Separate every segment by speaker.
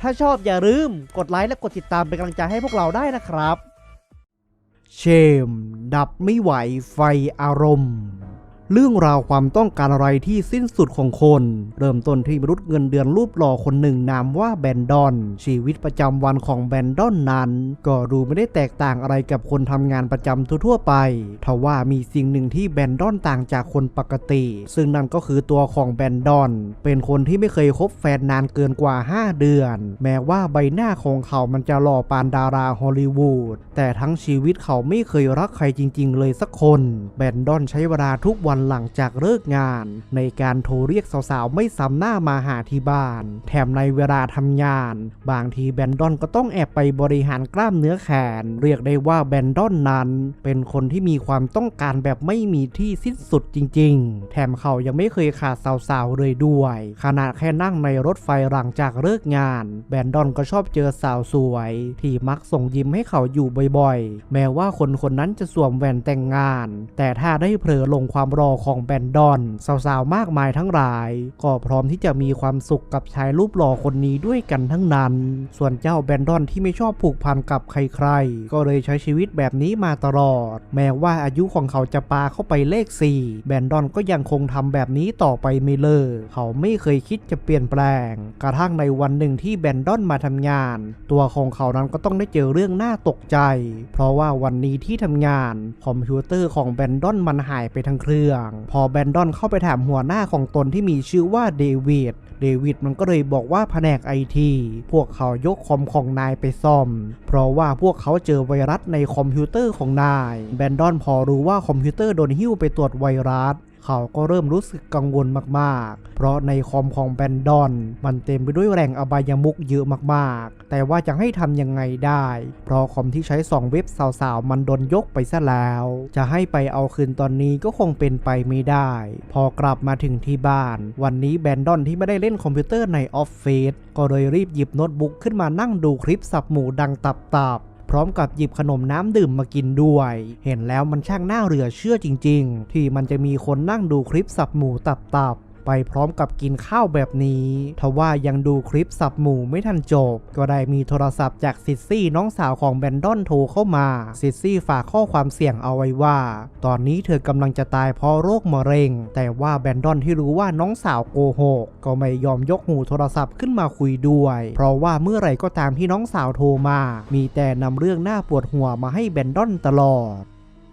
Speaker 1: ถ้าชอบอย่าลืมกดไลค์และกดติดตามเป็นกำลังใจให้พวกเราได้นะครับ เชม ดับไม่ไหวไฟอารมณ์ เรื่องราวความต้องการอะไรที่สิ้นสุดของคน เริ่มต้นที่มนุษย์เงินเดือนรูปหล่อคนหนึ่งนามว่าแบนดอน ชีวิตประจำวันของแบนดอนนั้น ก็ดูไม่ได้แตกต่างอะไรกับคนทำงานประจำทั่วๆไปทว่ามีสิ่งหนึ่งที่แบนดอนต่างจากคนปกติ ซึ่งนั่นก็คือตัวของแบนดอน เป็นคนที่ไม่เคยคบแฟนนานเกินกว่า 5 เดือน แม้ว่าใบหน้าของเขามันจะหล่อปานดาราฮอลลีวูดแต่ทั้งชีวิตเขาไม่เคยรักใครจริง ๆ เลยสักคน แบนดอนใช้เวลาทุกวันหลังจากเลิกงาน ในการโทรเรียกสาวๆ ไม่ซ้ำหน้ามาหาที่บ้าน แถมในเวลาทำงาน บางทีแบนดอนก็ต้องแอบไปบริหารกล้ามเนื้อแขน เรียกได้ว่าแบนดอนนั้น เป็นคนที่มีความต้องการแบบไม่มีที่สิ้นสุดจริง ๆ แถมเขายังไม่เคยขาดสาวๆ เลยด้วย ขนาดแค่นั่งในรถไฟหลังจากเลิกงาน แบนดอนก็ชอบเจอสาวสวย ที่มักส่งยิ้มให้เขาอยู่บ่อยๆ แม้ว่าคนคนนั้นจะสวมแหวนแต่งงาน แต่ถ้าได้เผลอลงความรออของแบนดอน สาวๆ มากมายทั้งหลาย ก็พร้อมที่จะมีความสุขกับชายรูปหล่อคนนี้ด้วยกันทั้งนั้น ส่วนเจ้าแบนดอนที่ไม่ชอบผูกพันกับใครๆ ก็เลยใช้ชีวิตแบบนี้มาตลอด แม้ว่าอายุของเขาจะปาเข้าไปเลข 4 แบนดอนก็ยังคงทำแบบนี้ต่อไปไม่เลิก เขาไม่เคยคิดจะเปลี่ยนแปลง กระทั่งในวันหนึ่งที่แบนดอนมาทำงาน ตัวของเขานั้นก็ต้องได้เจอเรื่องน่าตกใจ เพราะว่าวันนี้ที่ทำงานคอมพิวเตอร์ของแบนดอนมันหายไปทั้งเครื่องพอแบนดอนเข้าไปถามหัวหน้าของตนที่มีชื่อว่าเดวิดเดวิดมันก็เลยบอกว่าแผนกไอทีพวกเขายกคอมของนายไปซ่อม เพราะว่าพวกเขาเจอไวรัสในคอมพิวเตอร์ของนาย แบนดอนพอรู้ว่าคอมพิวเตอร์โดนหิ้วไปตรวจไวรัส เขาก็เริ่มรู้สึกกังวลมากๆ เพราะในคอมของแบนดอน มันเต็มไปด้วยแหล่งอบายมุกเยอะมากๆ แต่ว่าจะให้ทำยังไงได้ เพราะคอมที่ใช้สองเว็บสาวๆ มันโดนยกไปซะแล้ว จะให้ไปเอาคืนตอนนี้ก็คงเป็นไปไม่ได้ พอกลับมาถึงที่บ้าน วันนี้แบนดอนที่ไม่ได้เล่นคอมพิวเตอร์ในออฟฟิศก็เลยรีบหยิบโน้ตบุ๊กขึ้นมานั่งดูคลิปสับหมูดังตับๆ พร้อมกับหยิบขนมน้ำดื่มมากินด้วย เห็นแล้วมันช่างน่าเหลือเชื่อจริง ๆ ที่มันจะมีคนนั่งดูคลิปสับหมูตับๆ ไปพร้อมกับกินข้าวแบบนี้ทว่ายังดูคลิปสับหมูไม่ทันจบ ก็ได้มีโทรศัพท์จากซิซซี่น้องสาวของแบนดอนโทรเข้ามาซิซซี่ฝากข้อความเสี่ยงเอาไว้ว่า ตอนนี้เธอกำลังจะตายเพราะโรคมะเร็ง แต่ว่าแบนดอนที่รู้ว่าน้องสาวโกหกก็ไม่ยอมยกหูโทรศัพท์ขึ้นมาคุยด้วย เพราะว่าเมื่อไหร่ก็ตามที่น้องสาวโทรมา มีแต่นำเรื่องน่าปวดหัวมาให้แบนดอนตลอด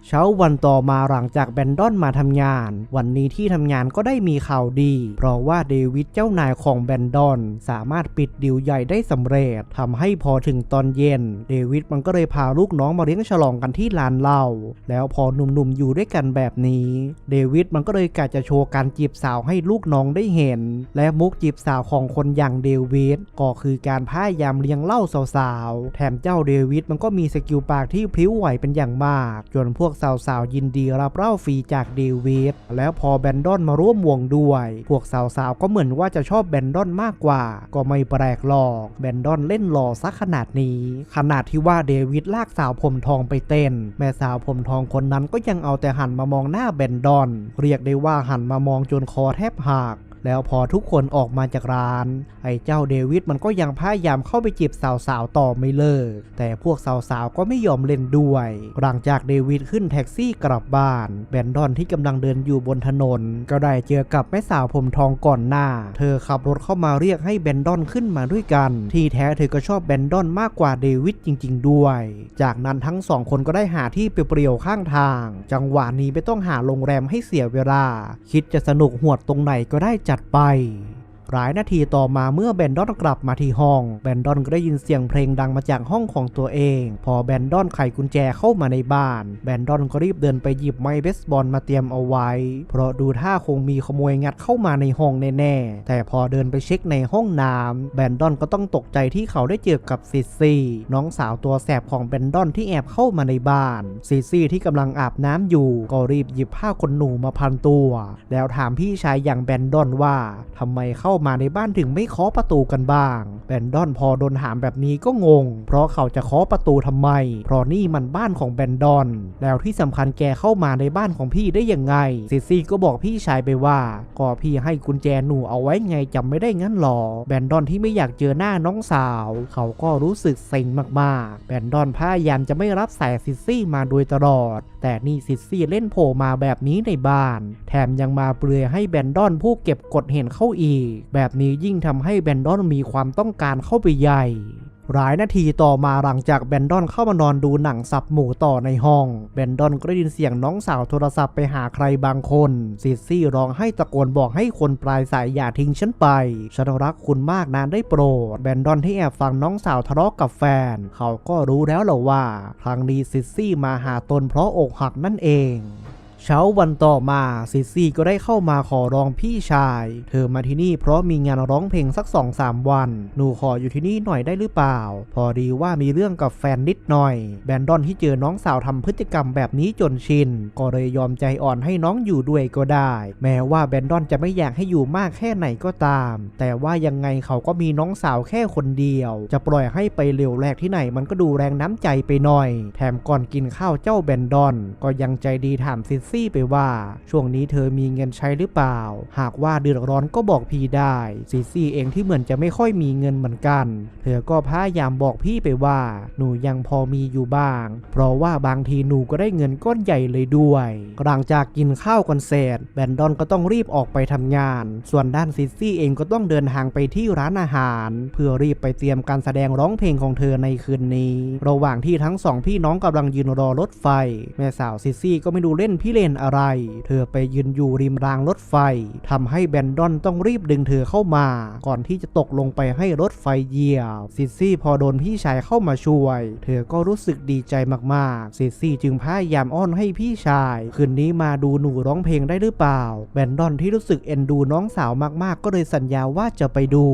Speaker 1: เช้าวันต่อมาหลังจากแบนดอนมาทำงาน วันนี้ที่ทำงานก็ได้มีข่าวดี เพราะว่าเดวิดเจ้านายของแบนดอน สามารถปิดดิวใหญ่ได้สำเร็จทำให้พอถึงตอนเย็น เดวิดมันก็เลยพาลูกน้องมาเลี้ยงฉลองกันที่ลานเหล้าแล้วพอหนุ่มๆอยู่ด้วยกันแบบนี้ เดวิดมันก็เลยกะจะโชว์การจีบสาวให้ลูกน้องได้เห็น และมุกจีบสาวของคนอย่างเดวิดก็คือการพยายามเลี้ยงเหล้าสาวๆแถมเจ้าเดวิดมันก็มีสกิลปากที่พลิ้วไหวเป็นอย่างมากจนพวกสาวๆยินดีรับเล้าฟรีจากเดวิดแล้วพอแบนดอนมาร่วมวงด้วย พวกสาวๆก็เหมือนว่าจะชอบแบนดอนมากกว่า ก็ไม่แปลกหรอกแบนดอนเล่นหล่อซักขนาดนี้ ขนาดที่ว่าเดวิดลากสาวผมทองไปเต้น แม่สาวผมทองคนนั้นก็ยังเอาแต่หันมามองหน้าแบนดอน เรียกได้ว่าหันมามองจนคอแทบหัก แล้วพอทุกคนออกมาจากร้าน ไอ้เจ้าเดวิดมันก็ยังพยายามเข้าไปจีบสาวๆต่อไม่เลิก แต่พวกสาวๆก็ไม่ยอมเล่นด้วย หลังจากเดวิดขึ้นแท็กซี่กลับบ้าน แบนดอนที่กำลังเดินอยู่บนถนน ก็ได้เจอกับแม่สาวผมทองก่อนหน้า เธอขับรถเข้ามาเรียกให้แบนดอนขึ้นมาด้วยกัน ที่แท้เธอก็ชอบแบนดอนมากกว่าเดวิดจริง ๆ ด้วย จากนั้นทั้งสองคนก็ได้หาที่เปลี่ยวๆข้างทาง จังหวะนี้ไม่ต้องหาโรงแรมให้เสียเวลา คิดจะสนุกหวดตรงไหนก็ได้จัดไป หลายนาทีต่อมาเมื่อแบนดอนกลับมาที่ห้องแบนดอนก็ได้ยินเสียงเพลงดังมาจากห้องของตัวเอง พอแบนดอนไขกุญแจเข้ามาในบ้านแบนดอนก็รีบเดินไปหยิบไม้เบสบอลมาเตรียมเอาไว้ เพราะดูท่าคงมีขโมยงัดเข้ามาในห้องแน่ๆ แต่พอเดินไปเช็คในห้องน้ำแบนดอนก็ต้องตกใจที่เขาได้เจอกับซิซี่น้องสาวตัวแสบของแบนดอนที่แอบเข้ามาในบ้านซิซซี่ที่กำลังอาบน้ำอยู่ ก็รีบหยิบผ้าขนหนูมาพันตัว แล้วถามพี่ชายอย่างแบนดอนว่าทำไมเข้ามาในบ้านถึงไม่เคาะประตูกันบ้างแบนดอนพอโดนถามแบบนี้ก็งง เพราะเขาจะเคาะประตูทำไม เพราะนี่มันบ้านของแบนดอน แล้วที่สำคัญแกเข้ามาในบ้านของพี่ได้ยังไงซิซี่ก็บอกพี่ชายไปว่าก็พี่ให้กุญแจหนูเอาไว้ไงจำไม่ได้งั้นหรอ แบนดอนที่ไม่อยากเจอหน้าน้องสาว เขาก็รู้สึกเซ็งมากๆ แบนดอนพยายามจะไม่รับสายซิซี่มาโดยตลอด แต่นี่ซิซี่เล่นโผล่มาแบบนี้ในบ้าน แถมยังมาเปลือยให้แบนดอนผู้เก็บกดเห็นเข้าอีกแบบนี้ยิ่งทำให้แบนดอนมีความต้องการเข้าไปใหญ่ หลายนาทีต่อมาหลังจากแบนดอนเข้ามานอนดูหนังสับหมูต่อในห้อง แบนดอนก็ได้ยินเสียงน้องสาวโทรศัพท์ไปหาใครบางคนซิซซี่ร้องให้ตะโกนบอกให้คนปลายสายอย่าทิ้งฉันไป ฉันรักคุณมากนานได้โปรด แบนดอนที่แอบฟังน้องสาวทะเลาะกับแฟน เขาก็รู้แล้วแหละว่า ครั้งนี้ซิซี่มาหาตนเพราะอกหักนั่นเอง เช้าวันต่อมาซิซซี่ก็ได้เข้ามาขอร้องพี่ชาย เธอมาที่นี่เพราะมีงานร้องเพลงสักสองสามวัน หนูขออยู่ที่นี่หน่อยได้หรือเปล่า พอดีว่ามีเรื่องกับแฟนนิดหน่อย แบนดอนที่เจอน้องสาวทำพฤติกรรมแบบนี้จนชิน ก็เลยยอมใจอ่อนให้น้องอยู่ด้วยก็ได้ แม้ว่าแบนดอนจะไม่อยากให้อยู่มากแค่ไหนก็ตาม แต่ว่ายังไงเขาก็มีน้องสาวแค่คนเดียว จะปล่อยให้ไปเร็วแรกที่ไหนมันก็ดูแรงน้ำใจไปหน่อย แถมก่อนกินข้าวเจ้าแบนดอน ก็ยังใจดีถามซิซซี่ไปว่า ช่วงนี้เธอมีเงินใช้หรือเปล่า หากว่าเดือดร้อนก็บอกพี่ได้ซิซี่เองที่เหมือนจะไม่ค่อยมีเงินเหมือนกัน เธอก็พยายามบอกพี่ไปว่า หนูยังพอมีอยู่บ้าง เพราะว่าบางทีหนูก็ได้เงินก้อนใหญ่เลยด้วยหลังจากกินข้าวกันเสร็จแบนดอนก็ต้องรีบออกไปทำงาน ส่วนด้านซิซี่เองก็ต้องเดินทางไปที่ร้านอาหาร เพื่อรีบไปเตรียมการแสดงร้องเพลงของเธอในคืนนี้ ระหว่างที่ทั้งสองพี่น้องกำลังยืนรอรถไฟ แม่สาวซิซี่ก็ไม่ดูเล่นพี่เลนอะไร เธอไปยืนอยู่ริมรางรถไฟทำให้แบนดอนต้องรีบดึงเธอเข้ามา ก่อนที่จะตกลงไปให้รถไฟเหยียบซิซี่พอโดนพี่ชายเข้ามาช่วย เธอก็รู้สึกดีใจมากๆซิซี่จึงพยายามอ้อนให้พี่ชาย คืนนี้มาดูหนูร้องเพลงได้หรือเปล่า แบนดอนที่รู้สึกเอ็นดูน้องสาวมากๆ ก็เลยสัญญาว่าจะไปดู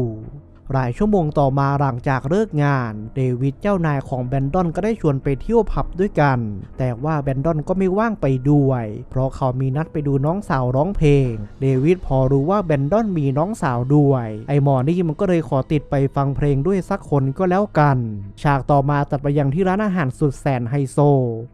Speaker 1: หลายชั่วโมงต่อมาหลังจากเลิกงาน เดวิดเจ้านายของแบนดอนก็ได้ชวนไปเที่ยวผับด้วยกัน แต่ว่าแบนดอนก็ไม่ว่างไปด้วย เพราะเขามีนัดไปดูน้องสาวร้องเพลง เดวิดพอรู้ว่าแบนดอนมีน้องสาวด้วย ไอหมอนี่มันก็เลยขอติดไปฟังเพลงด้วยสักคนก็แล้วกัน ฉากต่อมาตัดไปยังที่ร้านอาหารสุดแสนไฮโซ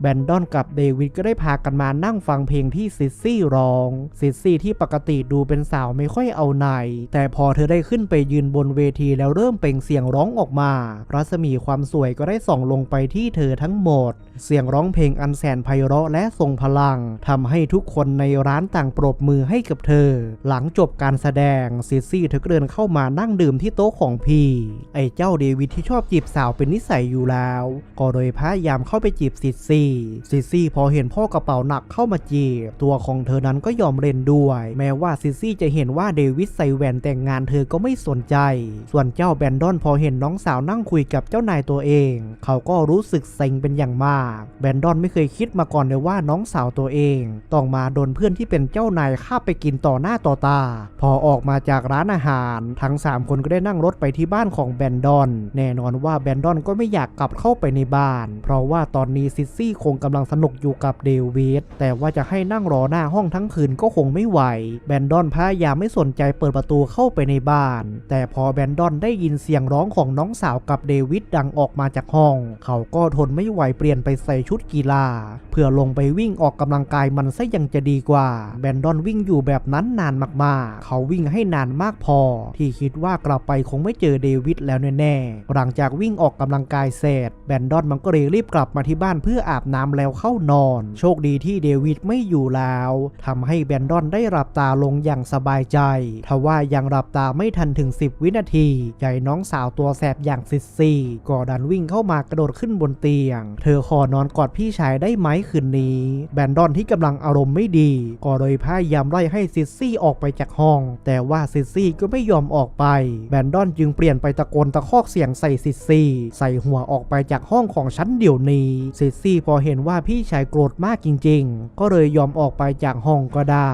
Speaker 1: แบนดอนกับเดวิดก็ได้พากันมานั่งฟังเพลงที่ซิซซี่ร้องซิซซี่ที่ปกติดูเป็นสาวไม่ค่อยเอาไหนแต่พอเธอได้ขึ้นไปยืนบนเวทีแล้วเริ่มเปล่งเสียงร้องออกมา รัศมีความสวยก็ได้ส่องลงไปที่เธอทั้งหมด เสียงร้องเพลงอันแสนไพเราะและทรงพลังทำให้ทุกคนในร้านต่างปรบมือให้กับเธอ หลังจบการแสดงซิซี่เธอก็เดินเข้ามานั่งดื่มที่โต๊ะของพีไอ้เจ้าเดวิดที่ชอบจีบสาวเป็นนิสัยอยู่แล้ว ก็เลยพยายามเข้าไปจีบซิซี่ซิซี่พอเห็นพ่อกระเป๋าหนักเข้ามาจีบ ตัวของเธอนั้นก็ยอมเล่นด้วย แม้ว่าซิซี่จะเห็นว่าเดวิดใส่แหวนแต่งงานเธอก็ไม่สนใจ ส่วนเจ้าแบนดอนพอเห็นน้องสาวนั่งคุยกับเจ้านายตัวเอง เขาก็รู้สึกเซ็งเป็นอย่างมากาก แบนดอนไม่เคยคิดมาก่อนเลยว่าน้องสาวตัวเอง ต้องมาโดนเพื่อนที่เป็นเจ้านายฆ่าไปกินต่อหน้าต่อตา พอออกมาจากร้านอาหาร ทั้ง 3 คนก็ได้นั่งรถไปที่บ้านของแบนดอน แน่นอนว่าแบนดอนก็ไม่อยากกลับเข้าไปในบ้าน เพราะว่าตอนนี้ซิซซี่คงกำลังสนุกอยู่กับเดวิดแต่ว่าจะให้นั่งรอหน้าห้องทั้งคืนก็คงไม่ไหว แบนดอนพยายามไม่สนใจเปิดประตูเข้าไปในบ้าน แต่พอแบนดอนได้ยินเสียงร้องของน้องสาวกับเดวิดดังออกมาจากห้อง เขาก็ทนไม่ไหวเปลี่ยนไปใส่ชุดกีฬา เพื่อลงไปวิ่งออกกำลังกายมันซะยังจะดีกว่า แบนดอนวิ่งอยู่แบบนั้นนานมากๆ เขาวิ่งให้นานมากพอ ที่คิดว่ากลับไปคงไม่เจอเดวิดแล้วแน่ๆ หลังจากวิ่งออกกำลังกายเสร็จแบนดอนมันก็เลยรีบกลับมาที่บ้านเพื่ออาบน้ำแล้วเข้านอน โชคดีที่เดวิดไม่อยู่แล้วทำให้แบนดอนได้หลับตาลงอย่างสบายใจทว่ายังหลับตาไม่ทันถึง 10 วินาทีใจน้องสาวตัวแสบอย่างซิซซี่ก็ดันวิ่งเข้ามากระโดดขึ้นบนเตียง เธอขอนอนกอดพี่ชายได้ไหมคืนนี้ แบนดอนที่กำลังอารมณ์ไม่ดี ก็เลยพยายามไล่ให้ซิซซี่ออกไปจากห้อง แต่ว่าซิซซี่ก็ไม่ยอมออกไป แบนดอนจึงเปลี่ยนไปตะโกนตะคอกเสียงใส่ซิซซี่ ใส่หัวออกไปจากห้องของฉันเดี๋ยวนี้ซิซี่พอเห็นว่าพี่ชายโกรธมากจริง ๆ ก็เลยยอมออกไปจากห้องก็ได้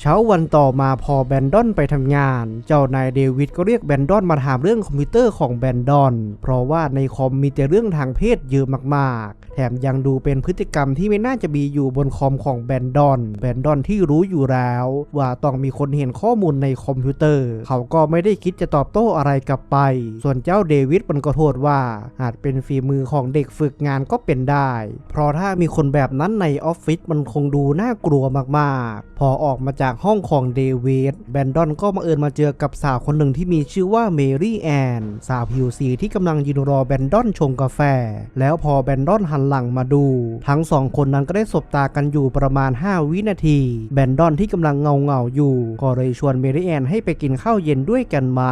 Speaker 1: เช้าวันต่อมาพอแบนดอนไปทำงาน เจ้านายเดวิดก็เรียกแบนดอนมาถามเรื่องคอมพิวเตอร์ของแบนดอน เพราะว่าในคอมมีแต่เรื่องทางเพศเยอะมากๆ แถมยังดูเป็นพฤติกรรมที่ไม่น่าจะมีอยู่บนคอมของแบนดอน แบนดอนที่รู้อยู่แล้ว ว่าต้องมีคนเห็นข้อมูลในคอมพิวเตอร์ เขาก็ไม่ได้คิดจะตอบโต้อะไรกลับไป ส่วนเจ้าเดวิดมันก็โทษว่าอาจเป็นฝีมือของเด็กฝึกงานก็เป็นได้ เพราะถ้ามีคนแบบนั้นในออฟฟิศมันคงดูน่ากลัวมากๆ พอออกมาจากห้องของเดวิดแบนดอนก็มาเอิญมาเจอกับสาวคนหนึ่งที่มีชื่อว่าเมรี่แอนสาวผิวสีที่กำลังยืนรอแบนดอนชงกาแฟ แล้วพอแบนดอนหันหลังมาดู ทั้งสองคนนั้นก็ได้สบตากันอยู่ประมาณ 5 วินาที แบนดอนที่กำลังเงาเงาอยู่ ก็เลยชวนเมรี่แอนให้ไปกินข้าวเย็นด้วยกันไหม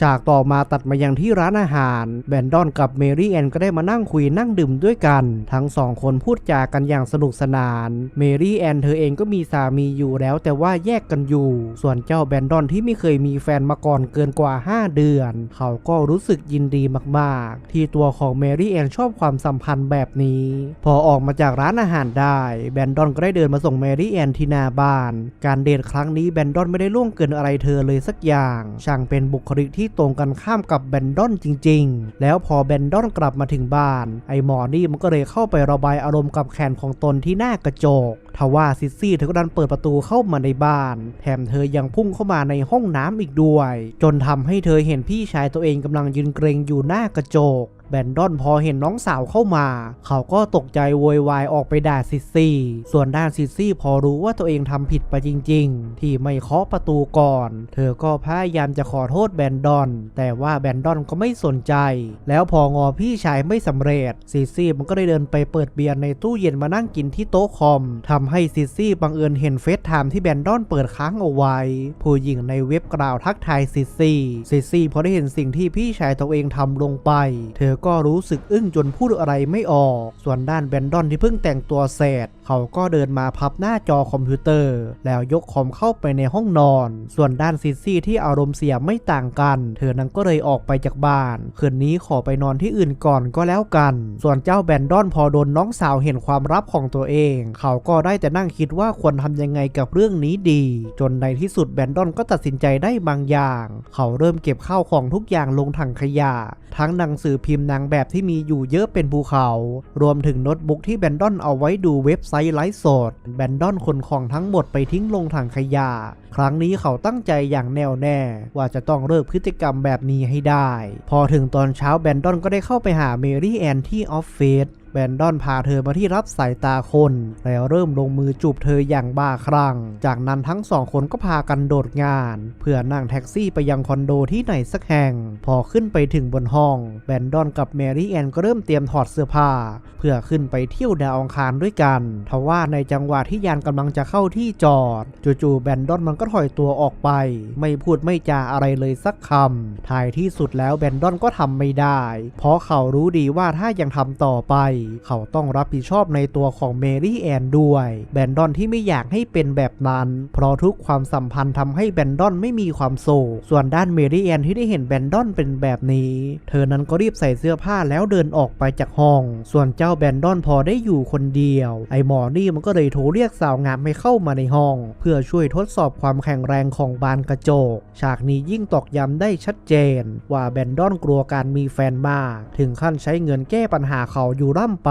Speaker 1: ฉากต่อมาตัดมายังที่ร้านอาหาร แบนดอนกับเมรี่แอนก็ได้มานั่งคุยนั่งดื่มด้วยกัน ทั้งสองคนพูดจากันอย่างสนุกสนาน เมรี่แอนเธอเองก็มีสามีอยู่แล้วแต่ว่าแยกกันอยู่ ส่วนเจ้าแบนดอนที่ไม่เคยมีแฟนมาก่อนเกินกว่า 5 เดือน เขาก็รู้สึกยินดีมากๆ ที่ตัวของเมรี่แอนชอบความสัมพันธ์แบบนี้ พอออกมาจากร้านอาหารได้แบนดอนก็ได้เดินมาส่งเมรี่แอนที่หน้าบ้าน การเดทครั้งนี้แบนดอนไม่ได้ล่วงเกินอะไรเธอเลยสักอย่าง ช่างเป็นบุคลิกที่ตรงกันข้ามกับแบนดอนจริง ๆ แล้วพอแบนดอนกลับมาถึงบ้าน ไอหมอนี่มันก็เลยเข้าไประบายอารมณ์กับแขนของตนที่หน้ากระจกทว่าซิสซี่เธอก็ดันเปิดประตูเข้ามาในบ้าน แถมเธอยังพุ่งเข้ามาในห้องน้ำอีกด้วย จนทำให้เธอเห็นพี่ชายตัวเองกำลังยืนเกรงอยู่หน้ากระจก แบนดอนพอเห็นน้องสาวเข้ามา เขาก็ตกใจโวยวายออกไปด่าซิซี่ ส่วนด้านซิซี่พอรู้ว่าตัวเองทำผิดไปจริง ๆ ที่ไม่เคาะประตูก่อน เธอก็พยายามจะขอโทษแบนดอน แต่ว่าแบนดอนก็ไม่สนใจ แล้วพองอพี่ชายไม่สำเร็จซิซี่มันก็ได้เดินไปเปิดเบียร์ในตู้เย็นมานั่งกินที่โต๊ะคอมทำให้ซิซี่บังเอิญเห็นเฟซไทม์ที่แบนดอนเปิดค้างเอาไว้ ผู้หญิงในเว็บกล่าวทักทายซิซี่ซิซี่พอได้เห็นสิ่งที่พี่ชายตัวเองทำลงไป เธอก็รู้สึกอึ้งจนพูดอะไรไม่ออก ส่วนด้านแบนดอนที่เพิ่งแต่งตัวเสร็จ เขาก็เดินมาพับหน้าจอคอมพิวเตอร์ แล้วยกคอมเข้าไปในห้องนอน ส่วนด้านซิซี่ที่อารมณ์เสียไม่ต่างกัน เธอนั้นก็เลยออกไปจากบ้าน คืนนี้ขอไปนอนที่อื่นก่อนก็แล้วกัน ส่วนเจ้าแบนดอนพอโดนน้องสาวเห็นความลับของตัวเอง เขาก็ได้แต่นั่งคิดว่าควรทำยังไงกับเรื่องนี้ดี จนในที่สุดแบนดอนก็ตัดสินใจได้บางอย่าง เขาเริ่มเก็บข้าวของทุกอย่างลงถังขยะ ทั้งหนังสือพิมพ์หนังแบบที่มีอยู่เยอะเป็นภูเขา รวมถึงโน้ตบุ๊กที่แบนดอนเอาไว้ดูเว็บไซต์ไลฟ์สด แบนดอนขนของทั้งหมดไปทิ้งลงถังขยะ ครั้งนี้เขาตั้งใจอย่างแน่วแน่ ว่าจะต้องเลิกพฤติกรรมแบบนี้ให้ได้ พอถึงตอนเช้าแบนดอนก็ได้เข้าไปหาเมรี่แอนที่ออฟฟิศ แบนดอนพาเธอมาที่รับสายตาคนแล้วเริ่มลงมือจูบเธออย่างบ้าคลั่ง จากนั้นทั้งสองคนก็พากันโดดงาน เพื่อนั่งแท็กซี่ไปยังคอนโดที่ไหนสักแห่ง พอขึ้นไปถึงบนห้องแบนดอนกับแมรี่แอนก็เริ่มเตรียมถอดเสื้อผ้า เพื่อขึ้นไปเที่ยวดาวอังคารด้วยกัน ทว่าในจังหวะที่ยานกำลังจะเข้าที่จอดจู่ๆแบนดอนมันก็ถอยตัวออกไป ไม่พูดไม่จาอะไรเลยสักคำท้ายที่สุดแล้วแบนดอนก็ทำไม่ได้ เพราะเขารู้ดีว่าถ้ายังทำต่อไปเขาต้องรับผิดชอบในตัวของเมรี่แอนด้วยแบนดอนที่ไม่อยากให้เป็นแบบนั้น เพราะทุกความสัมพันธ์ทำให้แบนดอนไม่มีความโศกส่วนด้านเมรี่แอนที่ได้เห็นแบนดอนเป็นแบบนี้ เธอนั้นก็รีบใส่เสื้อผ้าแล้วเดินออกไปจากห้อง ส่วนเจ้าแบนดอนพอได้อยู่คนเดียว ไอหมอนี่มันก็เลยโทรเรียกสาวงามให้เข้ามาในห้อง เพื่อช่วยทดสอบความแข็งแรงของบานกระจก ฉากนี้ยิ่งตอกย้ำได้ชัดเจน ว่าแบนดอนกลัวการมีแฟนมาก ถึงขั้นใช้เงินแก้ปัญหาเขาอยู่ร่ำไป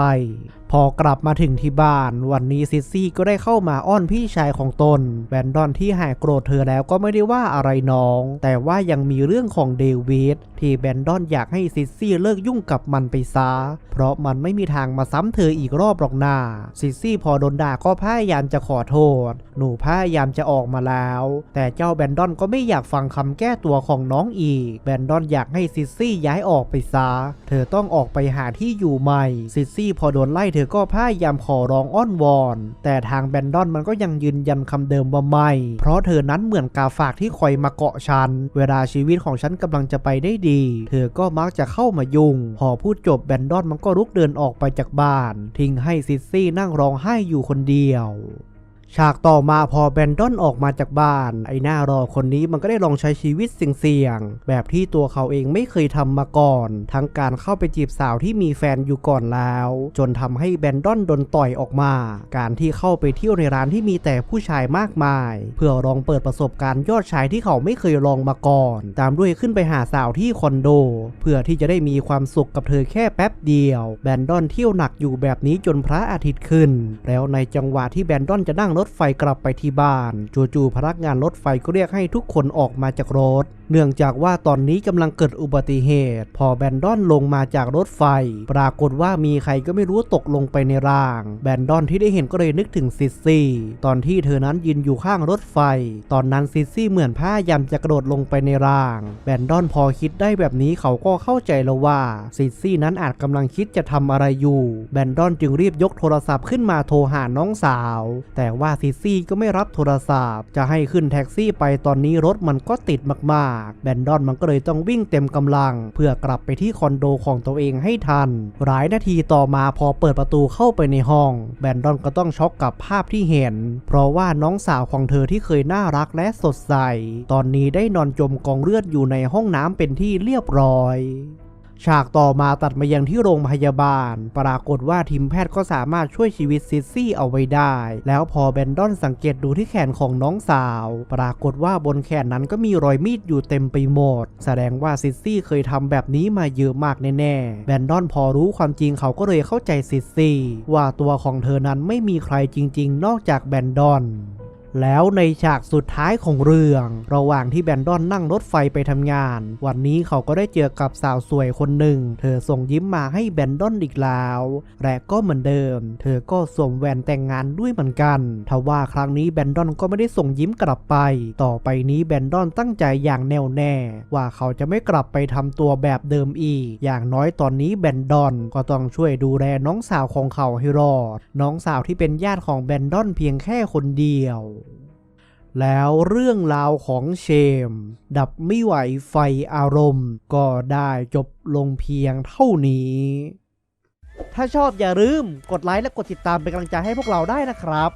Speaker 1: พอกลับมาถึงที่บ้าน วันนี้ซิซี่ก็ได้เข้ามาอ้อนพี่ชายของตนแบนดอนที่หายโกรธเธอแล้วก็ไม่ได้ว่าอะไรน้อง แต่ว่ายังมีเรื่องของเดวิดที่แบนดอนอยากให้ซิซี่เลิกยุ่งกับมันไปซะ เพราะมันไม่มีทางมาซ้ำเธออีกรอบหรอกนาซิซี่พอโดนด่าก็พยายามจะขอโทษ หนูพยายามจะออกมาแล้ว แต่เจ้าแบนดอนก็ไม่อยากฟังคำแก้ตัวของน้องอีก แบนดอนอยากให้ซิซี่ย้ายออกไปซะ เธอต้องออกไปหาที่อยู่ใหม่ ซิซี่พอโดนไล่เธธอก็พยายามขอร้องอ้อนวอน แต่ทางแบนดอนมันก็ยังยืนยันคำเดิมว่าไม่ เพราะเธอนั้นเหมือนกาฝากที่คอยมาเกาะฉัน เวลาชีวิตของฉันกำลังจะไปได้ดี เธอก็มักจะเข้ามายุ่ง พอพูดจบแบนดอนมันก็ลุกเดินออกไปจากบ้าน ทิ้งให้ซิสซี่นั่งร้องไห้อยู่คนเดียว ฉากต่อมาพอแบนดอนออกมาจากบ้าน ไอ้หน้ารอคนนี้มันก็ได้ลองใช้ชีวิตเสี่ยงๆ แบบที่ตัวเขาเองไม่เคยทำมาก่อน ทั้งการเข้าไปจีบสาวที่มีแฟนอยู่ก่อนแล้ว จนทำให้แบนดอนโดนต่อยออกมา การที่เข้าไปเที่ยวในร้านที่มีแต่ผู้ชายมากมาย เพื่อลองเปิดประสบการณ์ยอดชายที่เขาไม่เคยลองมาก่อน ตามด้วยขึ้นไปหาสาวที่คอนโด เพื่อที่จะได้มีความสุขกับเธอแค่แป๊บเดียว แบนดอนเที่ยวหนักอยู่แบบนี้จนพระอาทิตย์ขึ้น แล้วในจังหวะที่แบนดอนจะนั่งรถไฟกลับไปที่บ้าน จู่ๆพนักงานรถไฟก็เรียกให้ทุกคนออกมาจากรถ เนื่องจากว่าตอนนี้กำลังเกิดอุบัติเหตุ พอแบนดอนลงมาจากรถไฟ ปรากฏว่ามีใครก็ไม่รู้ตกลงไปในราง แบนดอนที่ได้เห็นก็เลยนึกถึงซิสซี่ตอนที่เธอนั้นยืนอยู่ข้างรถไฟ ตอนนั้นซิสซี่เหมือนพยายามจะกระโดดลงไปในราง แบนดอนพอคิดได้แบบนี้เขาก็เข้าใจแล้วว่าซิสซี่นั้นอาจกำลังคิดจะทำอะไรอยู่ แบนดอนจึงรีบยกโทรศัพท์ขึ้นมาโทรหาน้องสาว แต่ว่าซิซี่ก็ไม่รับโทรศัพท์ จะให้ขึ้นแท็กซี่ไปตอนนี้รถมันก็ติดมากๆ แบนดอนมันก็เลยต้องวิ่งเต็มกำลัง เพื่อกลับไปที่คอนโดของตัวเองให้ทัน หลายนาทีต่อมาพอเปิดประตูเข้าไปในห้อง แบนดอนก็ต้องช็อกกับภาพที่เห็น เพราะว่าน้องสาวของเธอที่เคยน่ารักและสดใส ตอนนี้ได้นอนจมกองเลือดอยู่ในห้องน้ำเป็นที่เรียบร้อย ฉากต่อมาตัดมายังที่โรงพยาบาล ปรากฏว่าทีมแพทย์ก็สามารถช่วยชีวิตซิสซี่เอาไว้ได้ แล้วพอแบนดอนสังเกตดูที่แขนของน้องสาว ปรากฏว่าบนแขนนั้นก็มีรอยมีดอยู่เต็มไปหมด แสดงว่าซิสซี่เคยทำแบบนี้มาเยอะมากแน่ๆ แบนดอนพอรู้ความจริงเขาก็เลยเข้าใจซิสซี่ว่าตัวของเธอนั้นไม่มีใครจริง ๆ นอกจากแบนดอน แล้วในฉากสุดท้ายของเรื่อง ระหว่างที่แบนดอนนั่งรถไฟไปทำงาน วันนี้เขาก็ได้เจอกับสาวสวยคนหนึ่ง เธอส่งยิ้มมาให้แบนดอนอีกแล้วและก็เหมือนเดิม เธอก็สวมแหวนแต่งงานด้วยเหมือนกันทว่าครั้งนี้แบนดอนก็ไม่ได้ส่งยิ้มกลับไป ต่อไปนี้แบนดอนตั้งใจอย่างแน่วแน่ ว่าเขาจะไม่กลับไปทำตัวแบบเดิมอีก อย่างน้อยตอนนี้แบนดอนก็ต้องช่วยดูแลน้องสาวของเขาให้รอด น้องสาวที่เป็นญาติของแบนดอนเพียงแค่คนเดียว แล้วเรื่องราวของเชม ดับไม่ไหวไฟอารมณ์ ก็ได้จบลงเพียงเท่านี้ ถ้าชอบอย่าลืมกดไลค์และกดติดตามเป็นกำลังใจให้พวกเราได้นะครับ